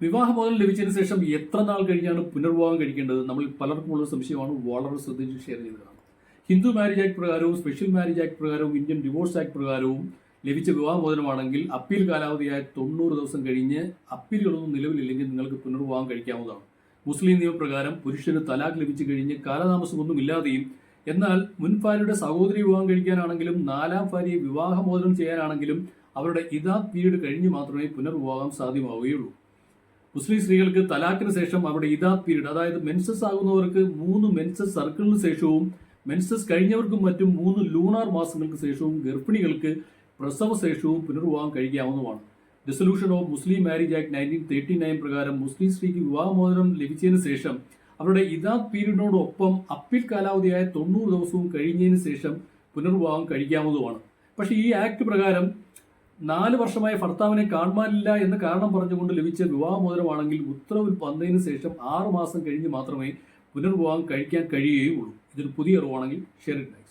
വിവാഹമോചനം ലഭിച്ചതിന് ശേഷം എത്ര നാൾ കഴിഞ്ഞാണ് പുനർവിവാഹം കഴിക്കേണ്ടത്? നമ്മൾ പലർക്കും ഉള്ള സംശയമാണ്. വളരെ ശ്രദ്ധിച്ച് ഷെയർ ചെയ്തതാണ് ഹിന്ദു മാരേജ് ആക്ട് പ്രകാരവും സ്പെഷ്യൽ മാരേജ് ആക്ട് പ്രകാരവും ഇന്ത്യൻ ഡിവോഴ്സ് ആക്ട് പ്രകാരവും ലഭിച്ച വിവാഹമോചനമാണെങ്കിൽ അപ്പീൽ കാലാവധിയായ തൊണ്ണൂറ് ദിവസം കഴിഞ്ഞ് അപ്പീലുകളൊന്നും നിലവിലില്ലെങ്കിൽ നിങ്ങൾക്ക് പുനർവിവാഹം കഴിക്കാവുന്നതാണ്. മുസ്ലിം നിയമപ്രകാരം പുരുഷന് തലാഖ് ലഭിച്ചു കഴിഞ്ഞ് കാലതാമസമൊന്നും ഇല്ലാതെയും എന്നാൽ മുൻ ഭാര്യയുടെ സഹോദരി വിവാഹം കഴിക്കാനാണെങ്കിലും നാലാം ഭാര്യയെ വിവാഹമോചനം ചെയ്യാനാണെങ്കിലും അവരുടെ ഇതാ പീരീഡ് കഴിഞ്ഞ് മാത്രമേ പുനർവിവാഹം സാധ്യമാവുകയുള്ളൂ. മുസ്ലിം സ്ത്രീകൾക്ക് തലാഖിന് ശേഷം അവരുടെ ഇദാ പീരീഡ് അതായത് മെൻസസ് ആകുന്നവർക്ക് മൂന്ന് മെൻസസ് സർക്കിളിന് ശേഷവും മെൻസസ് കഴിഞ്ഞവർക്കും മറ്റും മൂന്ന് ലൂണാർ മാസങ്ങൾക്ക് ശേഷവും ഗർഭിണികൾക്ക് പ്രസവ ശേഷവും പുനർവിവാഹം കഴിക്കാവുന്നതാണ്. Dissolution of Muslim marriage act nineteen thirty nine പ്രകാരം മുസ്ലിം സ്ത്രീക്ക് വിവാഹമോചനം ലഭിച്ചതിന് ശേഷം അവരുടെ ഇതാ പീരീഡിനോടൊപ്പം അപ്പീൽ കാലാവധിയായ തൊണ്ണൂറ് ദിവസവും കഴിഞ്ഞതിന് ശേഷം പുനർവിവാഹം കഴിക്കാവുന്നതുമാണ്. പക്ഷേ ഈ ആക്ട് പ്രകാരം നാല് വർഷമായി ഭർത്താവിനെ കാണുവാനില്ല എന്ന കാരണം പറഞ്ഞുകൊണ്ട് ലഭിച്ച വിവാഹമോചനമാണെങ്കിൽ ഉത്തരവിൽ വന്നതിന് ശേഷം ആറ് മാസം കഴിഞ്ഞ് മാത്രമേ പുനർവിവാഹം കഴിക്കാൻ കഴിയുകയുള്ളൂ. ഇതൊരു പുതിയ അറിവാണെങ്കിൽ ഷെയർ ഇട്ടായി